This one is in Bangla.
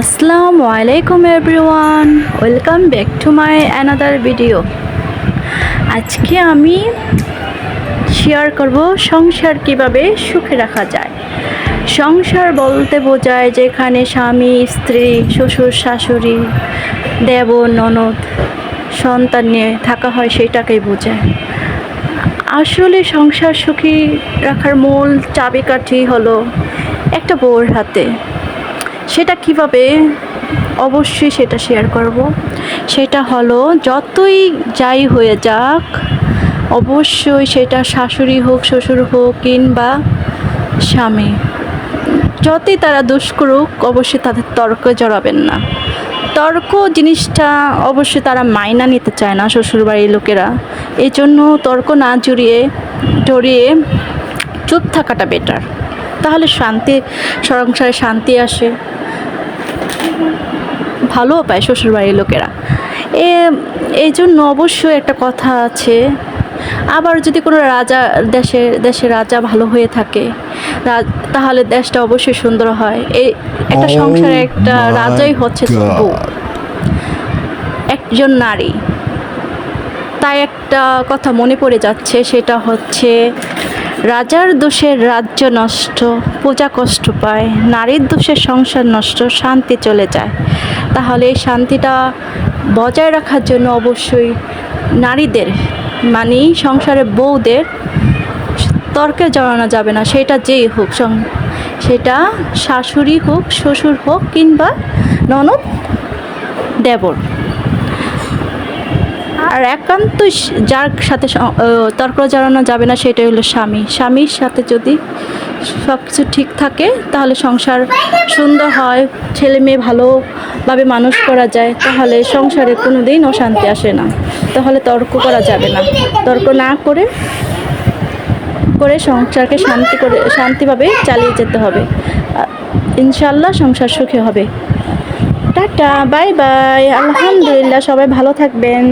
আসসালামু আলাইকুম everyone, welcome back to my another video. আজকে আমি শেয়ার করব সংসার কীভাবে সুখে রাখা যায়। সংসার বলতে বোঝায় যেখানে স্বামী, স্ত্রী, শ্বশুর, শাশুড়ি, দেব, ননদ, সন্তান নিয়ে থাকা হয় সেটাকেই বোঝায়। আসলে সংসার সুখী রাখার মূল চাবিকাঠি হলো একটা বউর হাতে। সেটা কীভাবে? অবশ্যই সেটা শেয়ার করব। সেটা হলো, যতই যাই হয়ে যাক, অবশ্যই সেটা শাশুড়ি হোক, শ্বশুর হোক কিংবা স্বামী, যতই তারা দুষ করুক অবশ্যই তাদের তর্ক জড়াবেন না। তর্ক জিনিসটা অবশ্যই তারা মাইনা নিতে চায় না শ্বশুরবাড়ির লোকেরা। এই জন্য তর্ক না জড়িয়ে জড়িয়ে চুপ থাকাটা বেটার তাহলে শান্তি সংসারে শান্তি আসে। ভালোও পায় শ্বশুরবাড়ির লোকেরা। এ এই জন্য অবশ্যই একটা কথা আছে আবার যদি কোনো রাজা দেশে দেশে রাজা ভালো হয়ে থাকে তাহলে দেশটা অবশ্যই সুন্দর হয়। এই একটা Oh সংসারে একটা রাজাই হচ্ছে একজন নারী। তাই একটা কথা মনে পড়ে যাচ্ছে সেটা হচ্ছে রাজার দোষের রাজ্য নষ্ট, পূজা কষ্ট পায়, নারীর দোষের সংসার নষ্ট, শান্তি চলে যায়। তাহলে এই শান্তিটা বজায় রাখার জন্য অবশ্যই নারীদের মানে সংসারে বউদের তর্কে জড়ানো যাবে না, সেটা যেই হোক সেটা শাশুড়ি হোক, শ্বশুর হোক কিংবা ননদ, দেবর। আর একান্তই যার সাথে তর্ক জড়ানো যাবে না, সেটাই হলো স্বামী। স্বামীর সাথে যদি সব কিছু ঠিক থাকে, তাহলে সংসার সুন্দর হয়, ছেলে মেয়ে ভালোভাবে মানুষ করা যায়, তাহলে সংসারে কোনো দিন অশান্তি আসে না। তাহলে তর্ক করা যাবে না। তর্ক না করে করে সংসারকে শান্তি করে, শান্তিভাবে চালিয়ে যেতে হবে। ইনশাল্লাহ সংসার সুখী হবে। Tata, bye bye. আলহামদুলিল্লাহ, সবাই ভালো থাকবেন।